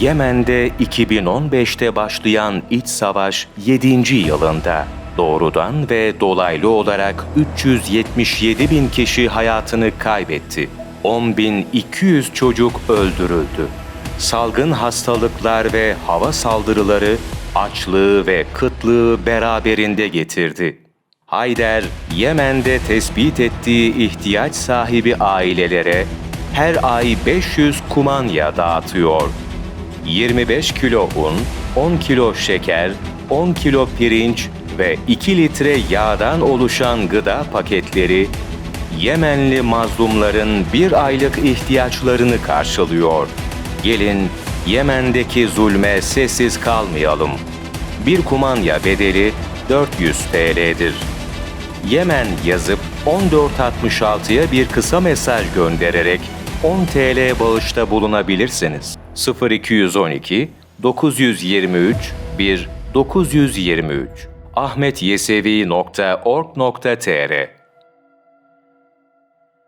Yemen'de 2015'te başlayan iç savaş 7. yılında doğrudan ve dolaylı olarak 377 bin kişi hayatını kaybetti. 10.200 çocuk öldürüldü. Salgın hastalıklar ve hava saldırıları açlığı ve kıtlığı beraberinde getirdi. Hayder, Yemen'de tespit ettiği ihtiyaç sahibi ailelere her ay 500 kumanya dağıtıyor. 25 kilo un, 10 kilo şeker, 10 kilo pirinç ve 2 litre yağdan oluşan gıda paketleri Yemenli mazlumların bir aylık ihtiyaçlarını karşılıyor. Gelin Yemen'deki zulme sessiz kalmayalım. Bir kumanya bedeli 400 TL'dir. Yemen yazıp 1466'ya bir kısa mesaj göndererek 10 TL bağışta bulunabilirsiniz. 0212 923 1 923 ahmetyesevi.org.tr